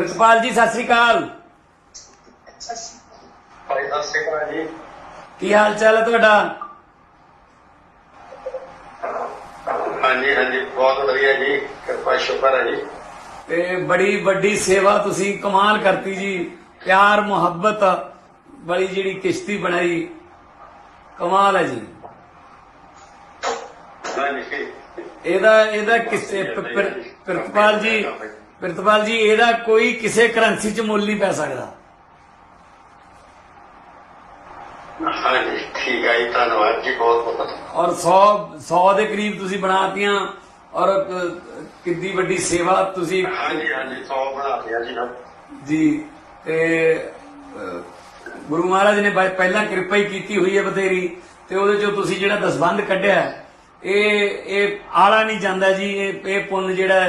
ਪ੍ਰਿਤਪਾਲ ਜੀ ਸਤਿ ਸ੍ਰੀ ਅਕਾਲ। ਭਾਈ ਸਤਿ ਸ਼੍ਰੀ ਅਕਾਲ ਜੀ। ਕੀ ਹਾਲ ਚਾਲ ਹੈ ਤੁਹਾਡਾ? ਹਾਂਜੀ ਹਾਂਜੀ ਬਹੁਤ ਵਧੀਆ ਜੀ। ਕਿਰਪਾ ਸ਼ੁਕਰ ਹੈ ਜੀ। ਤੇ ਬੜੀ ਵੱਡੀ ਸੇਵਾ ਤੁਸੀਂ ਕਮਾਲ ਕਰਤੀ ਜੀ। ਪਿਆਰ ਮੁਹੱਬਤ ਵਾਲੀ ਜਿਹੜੀ ਕਿਸ਼ਤੀ ਬਣਾਈ ਕਮਾਲ ਹੈ ਜੀ। ਹਾਂਜੀ। ਇਹਦਾ ਇਹਦਾ ਕਿਸੇ ਪ੍ਰਿਤਪਾਲ ਜੀ ਪ੍ਰਿਤਪਾਲ ਜੀ ਇਹਦਾ ਕੋਈ ਕਿਸੇ ਕਰੰਸੀ ਚ ਮੁੱਲ ਨਹੀਂ ਪੈ ਸਕਦਾ। ਹਾਂਜੀ ਠੀਕ ਹੈ ਜੀ ਧੰਨਵਾਦ ਜੀ ਬਹੁਤ ਬਹੁਤ ਔਰ 100 100 ਦੇ ਕਰੀਬ ਤੁਸੀਂ ਬਣਾਤੀਆਂ ਔਰ ਕਿੰਨੀ ਵੱਡੀ ਸੇਵਾ ਤੁਸੀਂ ਹਾਂਜੀ ਹਾਂਜੀ 100 ਬਣਾ ਲਿਆ ਜੀ ਨਾ ਜੀ ਤੇ ਗੁਰੂ ਮਹਾਰਾਜ ਨੇ ਪਹਿਲਾਂ ਕਿਰਪਾ ਹੀ ਕੀਤੀ ਹੋਈ ਹੈ ਬਥੇਰੀ ਤੇ ਉਹਦੇ ਚੋਂ ਤੁਸੀਂ ਜਿਹੜਾ ਦਸਬੰਧ ਕੱਢਿਆ ਇਹ ਇਹ ਆਲਾ ਨਹੀਂ ਜਾਂਦਾ ਜੀ ਇਹ ਇਹ ਪੁੰਨ ਜਿਹੜਾ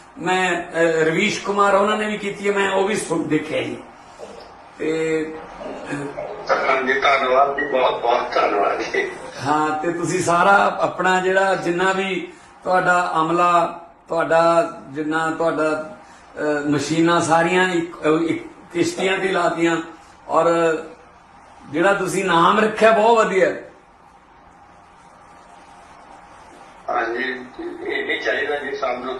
ਮੈਂ ਰਵੀਸ਼ ਕੁਮਾਰ ਉਹਨਾਂ ਨੇ ਵੀ ਕੀਤੀ ਹੈ ਮੈਂ ਉਹ ਵੀ ਸੁਣ ਦੇਖਿਆ ਜੀ। ਤੇ ਹਾਂਜੀ ਧੰਨਵਾਦ ਜੀ ਬਹੁਤ ਬਹੁਤ ਧੰਨਵਾਦ ਜੀ। ਹਾਂ ਤੇ ਤੁਸੀਂ ਸਾਰਾ ਆਪਣਾ ਜਿਹੜਾ ਜਿੰਨਾ ਵੀ ਤੁਹਾਡਾ ਅਮਲਾ ਤੁਹਾਡਾ ਜਿੰਨਾ ਤੁਹਾਡਾ ਮਸ਼ੀਨਾਂ ਸਾਰੀਆਂ ਇੱਕ- ਕਿਸ਼ਤੀਆਂ ਤੇ ਲਾਤੀਆਂ ਔਰ ਜਿਹੜਾ ਤੁਸੀਂ ਨਾਮ ਰੱਖਿਆ ਬਹੁਤ ਵਧੀਆ। ਹਾਂਜੀ ਇਹ ਹੀ ਚਾਹੀਦਾ ਜੀ ਸਾਨੂੰ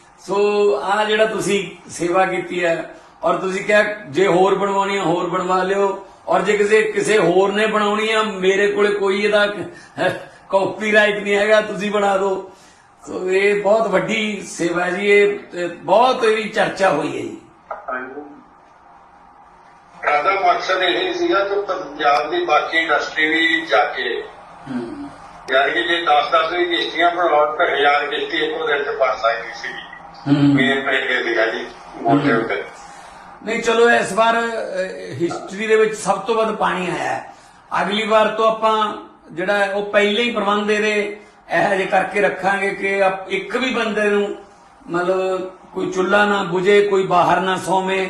ਸੋ ਆ ਜਿਹੜਾ ਤੁਸੀਂ ਸੇਵਾ ਕੀਤੀ ਹੈ ਔਰ ਤੁਸੀਂ ਕਿਹਾ ਜੇ ਹੋਰ ਬਣਵਾਉਣੀ ਆ ਹੋਰ ਬਣਵਾ ਲਿਓ। ਔਰ ਜੇ ਕਿਸੇ ਕਿਸੇ ਹੋਰ ਨੇ ਬਣਾਉਣੀ ਆ ਮੇਰੇ ਕੋਲੇ ਕੋਈ ਇਹਦਾ ਕਾਪੀਰਾਈਟ ਨਹੀਂ ਹੈਗਾ ਤੁਸੀਂ ਬਣਾ ਦਿਓ। ਸੋ ਇਹ ਬਹੁਤ ਵੱਡੀ ਸੇਵਾ ਹੈ ਜੀ ਇਹ ਬਹੁਤ ਇਹਦੀ ਚਰਚਾ ਹੋਈ ਹੈ ਜੀ। ਸਾਡਾ ਮਕਸਦ ਇਹ ਸੀਗਾ ਕਿ ਪੰਜਾਬ ਦੀ ਬਾਕੀ ਇੰਡਸਟਰੀ ਵੀ ਜਾ ਕੇ ਯਾਨੀ ਕਿ ਜੇ 10-10 ਵੀ ਕਿਸ਼ਤੀਆਂ ਬਣਾਉਣ ਤਾਂ ਹਜ਼ਾਰ ਕਿਸ਼ਤੀ ਇੱਕੋ ਦਿਨ ਚ ਬਣ ਸਕਦੀ ਸੀ ਮੇਨ ਪੈਕੇ ਸੀਗਾ ਜੀ ਮੋਟੇ ਉੱਤੇ। ਨਹੀਂ ਚਲੋ ਇਸ ਵਾਰ ਹਿਸਟਰੀ ਦੇ ਵਿੱਚ ਸਭ ਤੋਂ ਵੱਧ ਪਾਣੀ ਆਇਆ ਹੈ। ਅਗਲੀ ਵਾਰ ਤੋਂ ਆਪਾਂ ਜਿਹੜਾ ਉਹ ਪਹਿਲੇ ਹੀ ਪ੍ਰਬੰਧ ਇਹਦੇ ਇਹੋ ਜਿਹੇ ਕਰਕੇ ਰੱਖਾਂਗੇ ਕਿ ਇੱਕ ਵੀ ਬੰਦੇ ਨੂੰ ਮਤਲਬ ਕੋਈ ਚੁੱਲ੍ਹਾ ਨਾ ਬੁਝੇ ਕੋਈ ਬਾਹਰ ਨਾ ਸੌਵੇਂ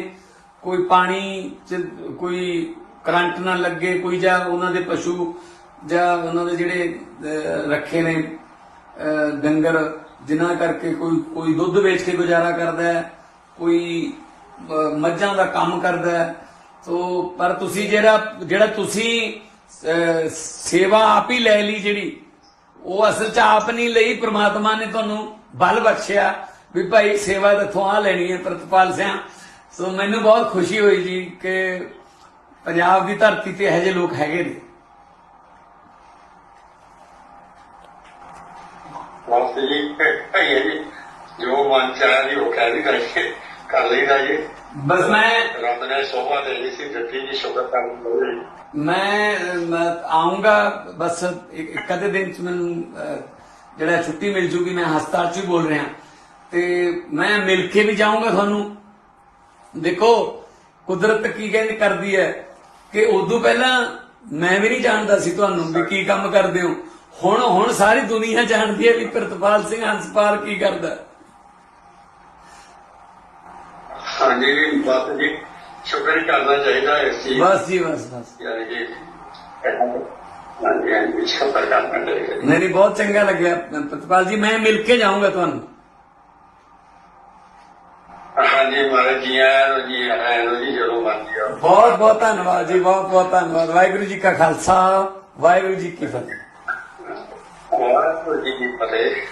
ਕੋਈ ਪਾਣੀ ਚ ਕੋਈ ਕਰੰਟ ਨਾ ਲੱਗੇ ਕੋਈ ਜਾਂ ਉਹਨਾਂ ਦੇ ਪਸ਼ੂ ਜਾਂ ਉਹਨਾਂ ਦੇ ਜਿਹੜੇ ਰੱਖੇ ਨੇ ਡੰਗਰ ਜਿਨ੍ਹਾਂ ਕਰਕੇ ਕੋਈ ਕੋਈ ਦੁੱਧ ਵੇਚ ਕੇ ਗੁਜ਼ਾਰਾ ਕਰਦਾ ਹੈ, ਕੋਈ ਮੱਝਾਂ ਦਾ ਕੰਮ ਕਰਦਾ ਹੈ, ਸੋ, ਪਰ ਤੁਸੀਂ ਜਿਹੜਾ ਜਿਹੜਾ ਤੁਸੀਂ ਸੇਵਾ ਆਪ ਹੀ ਲੈ ਲਈ ਜਿਹੜੀ, ਉਹ ਅਸਲ ਚ ਆਪ ਨਹੀਂ ਲਈ, ਪ੍ਰਮਾਤਮਾ ਨੇ ਤੁਹਾਨੂੰ ਬਲ ਬਖਸ਼ਿਆ ਵੀ ਭਾਈ ਸੇਵਾ ਇੱਥੋਂ ਆ ਲੈਣੀ ਹੈ ਪ੍ਰਤਪਾਲ ਸਿੰਘ ਸੋ ਮੈਨੂੰ ਬਹੁਤ ਖੁਸ਼ੀ ਹੋਈ ਜੀ ਕਿ ਪੰਜਾਬ ਦੀ ਧਰਤੀ ਤੇ ਇਹੋ ਜਿਹੇ ਲੋਕ ਹੈਗੇ ਨੇ। ਬਸ ਜੀ ਹੈ ਜੀ ਜੋ ਮਨ ਚਾਹ ਜੀ ਉਹ ਕਹਿ ਵੀ ਕਰਕੇ ਕਰ ਲਈਦਾ ਜੀ। ਬਸ ਮੈਂ ਰੱਬ ਨੇ ਸੋਭਾ ਦੇ ਦਿੱਤੀ ਸੀ ਦਿੱਤੀ ਜੀ ਸ਼ੁਕਰ ਕਰਨ ਮੈਂ ਮੈਂ ਆਉਂਗਾ ਬਸ ਅੱਧੇ ਦਿਨ ਚ ਮੈਨੂੰ ਜਿਹੜਾ ਛੁੱਟੀ ਮਿਲ ਜੂਗੀ ਮੈਂ ਹਸਪਤਾਲ ਚ ਹੀ ਬੋਲ ਰਿਹਾ। ਤੇ ਮੈਂ ਮਿਲ ਕੇ ਵੀ ਜਾਊਂਗਾ ਤੁਹਾਨੂੰ। ਦੇਖੋ ਕੁਦਰਤ ਕੀ ਕਹਿੰਦੀ ਕਰਦੀ ਹੈ ਕਿ ਉਦੋਂ ਪਹਿਲਾਂ ਮੈਂ ਵੀ ਨਹੀਂ ਜਾਣਦਾ ਸੀ ਤੁਹਾਨੂੰ ਵੀ ਕੀ ਕੰਮ ਕਰਦੇ ਹੋ। ਹੁਣ ਹੁਣ ਸਾਰੀ ਦੁਨੀਆ ਜਾਣਦੀ ਹੈ ਵੀ ਪ੍ਰਿਤਪਾਲ ਸਿੰਘ ਹੰਸਪਾਲ ਕੀ ਕਰਦਾ। ਹਾਂਜੀ ਬਸ ਜੀ। ਸ਼ੁਕਰ ਹੀ ਕਰਨਾ ਚਾਹੀਦਾ ਇਸ ਚੀਜ਼ ਬਸ ਜੀ ਬਸ ਬਸ। ਯਾਨੀ ਜੀ। ਨਹੀਂ ਨਹੀਂ ਬਹੁਤ ਚੰਗਾ ਲੱਗਿਆ ਪ੍ਰਿਤਪਾਲ ਜੀ ਮੈਂ ਮਿਲ ਕੇ ਜਾਊਂਗਾ ਤੁਹਾਨੂੰ। ਹਾਂਜੀ ਮਹਾਰਾਜ ਜੀ ਆਇਆਂ ਨੂੰ ਜੀ ਆਇਆਂ ਨੂੰ ਜੀ ਜਦੋਂ ਮਰਜ਼ੀ ਆਓ। ਬਹੁਤ ਬਹੁਤ ਧੰਨਵਾਦ ਜੀ ਬਹੁਤ ਬਹੁਤ ਧੰਨਵਾਦ। ਵਾਹਿਗੁਰੂ ਜੀ ਕਾ ਖਾਲਸਾ ਵਾਹਿਗੁਰੂ ਜੀ ਕੀ ਫਤਿਹ। ਵਾਹਿਗੁਰੂ ਜੀ ਕੀ ਫਤਿਹ